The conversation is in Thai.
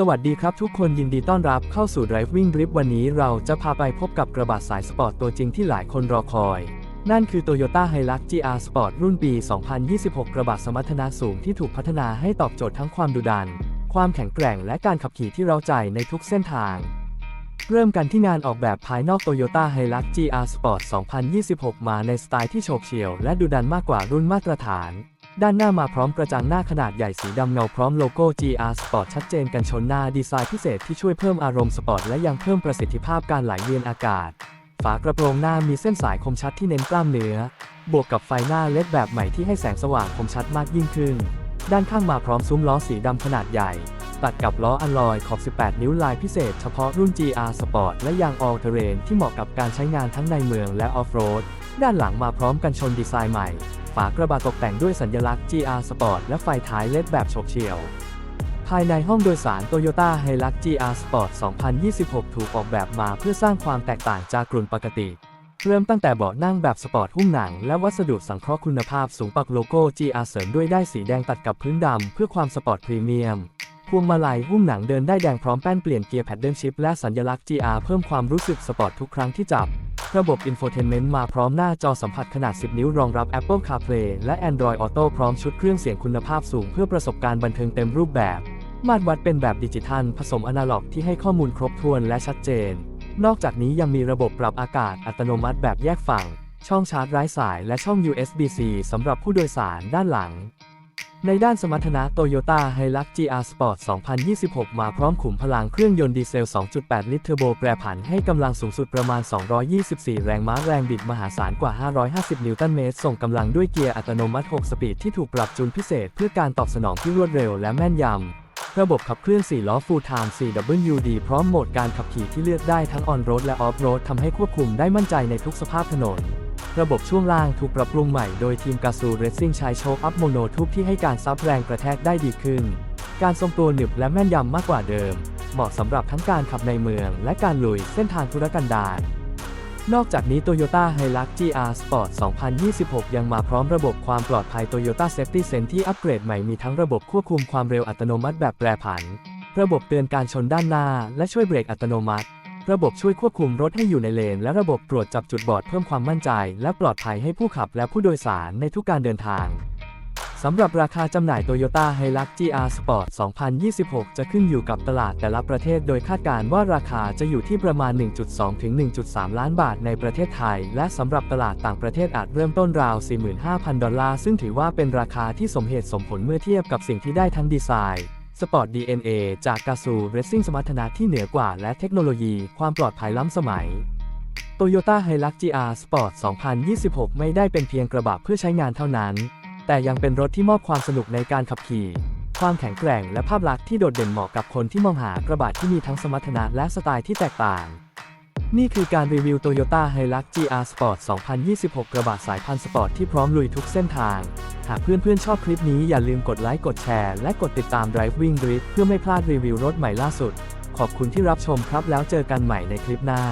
สวัสดีครับทุกคนยินดีต้อนรับเข้าสู่ Driving Grip วันนี้เราจะพาไปพบกับกระบะสายสปอร์ตตัวจริงที่หลายคนรอคอย นั่นคือ Toyota Hilux GR Sport รุ่นปี 2026 กระบะสมรรถนะสูงที่ถูกพัฒนาให้ตอบโจทย์ทั้งความดุดัน ความแข็งแกร่งและการขับขี่ที่เราใจในทุกเส้นทาง เริ่มกันที่งานออกแบบภายนอก Toyota Hilux GR Sport 2026 มาในสไตล์ที่โฉบเฉี่ยวและดุดันมากกว่ารุ่นมาตรฐาน ด้านหน้ามาพร้อมกระจังหน้าขนาดใหญ่สีดำเงาพร้อมโลโก้ GR Sport ชัดเจนกันชนหน้าดีไซน์พิเศษที่ช่วยเพิ่มอารมณ์สปอร์ตและยังเพิ่มประสิทธิภาพการไหลเวียนอากาศ ฝากระโปรงหน้ามีเส้นสายคมชัดที่เน้นกล้ามเนื้อ บวกกับไฟหน้าเล็ดแบบใหม่ที่ให้แสงสว่างคมชัดมากยิ่งขึ้น ด้านข้างมาพร้อมซุ้มล้อสีดำขนาดใหญ่ ตัดกับล้ออัลลอยขอบ 18 นิ้วลายพิเศษเฉพาะรุ่น GR Sport และยาง All Terrain ที่เหมาะกับการใช้งานทั้งในเมืองและออฟโรด ด้านหลังมาพร้อมกันชนดีไซน์ใหม่ ฝากระบะตกแต่งด้วยสัญลักษณ์ GR Sport และไฟท้ายเล็ดแบบโฉบเฉี่ยว ภายในห้องโดยสาร Toyota Hilux GR Sport 2026 ถูกออกแบบมาเพื่อสร้างความแตกต่างจากกลุ่นปกติ เริ่มตั้งแต่เบาะนั่งแบบสปอร์ตหุ้มหนัง และวัสดุสังเคราะห์คุณภาพสูงปักโลโก้ GR เสริมด้วยได้สีแดงตัดกับพื้นดำเพื่อความสปอร์ตพรีเมียมพวงมาลัยหุ้มหนังเดินได้แดงพร้อมแป้นเปลี่ยนเกียร์แพดเดิลชิพและสัญลักษณ์ GR เพิ่มความรู้สึกสปอร์ตทุกครั้งที่จับ ระบบ Infotainment มาพร้อมหน้าจอสัมผัสขนาด 10 นิ้วรองรับ Apple CarPlay และ Android Auto พร้อมชุดเครื่องเสียงคุณภาพสูงเพื่อประสบการณ์บันเทิงเต็มรูปแบบ มาตรวัดเป็นแบบดิจิทัล ผสมอนาล็อกที่ให้ข้อมูลครบถ้วนและชัดเจน นอกจากนี้ยังมีระบบปรับอากาศอัตโนมัติแบบแยกฝั่ง ช่องชาร์จไร้สายและช่อง USB-C สำหรับผู้โดยสารด้านหลัง ในด้านสมรรถนะ Toyota Hilux GR Sport 2026 มาพร้อมขุมพลังเครื่องยนต์ดีเซล 2.8 ลิตรเทอร์โบแปรผันให้กำลังสูงสุดประมาณ 224 แรงม้าแรงบิดมหาศาลกว่า 550 นิวตันเมตร ส่งกำลังด้วยเกียร์อัตโนมัติ 6 สปีดที่ถูกปรับจูนพิเศษเพื่อการตอบสนองที่รวดเร็วและแม่นยำ ระบบขับเคลื่อน 4 ล้อ Full Time 4WD พร้อมโหมดการขับขี่ที่เลือกได้ทั้งออนโรดและออฟโรดทำให้ควบคุมได้มั่นใจในทุกสภาพถนน ระบบช่วงล่างถูกปรับปรุงใหม่โดยทีมกาซูเรซซิ่งใช้โชคอัพโมโนทูบที่ให้การซับแรงกระแทกได้ดีขึ้น การทรงตัวหนึบและแม่นยำมากกว่าเดิม เหมาะสำหรับทั้งการขับในเมืองและการลุยเส้นทางธุรกันดารนอกจากนี้ Toyota Hilux GR Sport 2026 ยังมาพร้อมระบบความปลอดภัย Toyota Safety Sense ที่อัปเกรดใหม่มีทั้งระบบควบคุมความเร็วอัตโนมัติแบบแปรผัน ระบบเตือนการชนด้านหน้า และช่วยเบรกอัตโนมัติ ระบบช่วยควบคุมรถให้อยู่ในเลน และระบบตรวจจับจุดบอดเพิ่มความมั่นใจ และปลอดภัยให้ผู้ขับและผู้โดยสารในทุกการเดินทางสำหรับราคาจำหน่าย Toyota Hilux GR Sport 2026 จะขึ้นอยู่กับตลาดแต่ละประเทศ โดยคาดการณ์ว่าราคาจะอยู่ที่ประมาณ 1.2 ถึง 1.3 ล้านบาทในประเทศไทย และสำหรับตลาดต่างประเทศอาจเริ่มต้นราว 45,000 ดอลลาร์ ซึ่งถือว่าเป็นราคาที่สมเหตุสมผลเมื่อเทียบกับสิ่งที่ได้ทั้งดีไซน์ สปอร์ต DNA จากกาซูเรซิ่งสมรรถนะที่เหนือกว่า และเทคโนโลยีความปลอดภัยล้ำสมัย Toyota Hilux GR Sport 2026 ไม่ได้เป็นเพียงกระบะเพื่อใช้งานเท่านั้น แต่ยังเป็นรถที่มอบความสนุกในการขับขี่ ความแข็งแกร่งและภาพลักษณ์ที่โดดเด่นเหมาะกับคนที่มองหากระบะที่มีทั้งสมรรถนะและสไตล์ที่แตกต่าง นี่คือการรีวิว Toyota Hilux GR Sport 2026 กระบะสายพันธุ์สปอร์ตที่พร้อมลุยทุกเส้นทาง หากเพื่อนๆ ชอบคลิปนี้อย่าลืมกดไลค์ กดแชร์ และกดติดตาม Driving Grid เพื่อไม่พลาดรีวิวรถใหม่ล่าสุด ขอบคุณที่รับชมครับแล้วเจอกันใหม่ในคลิปหน้า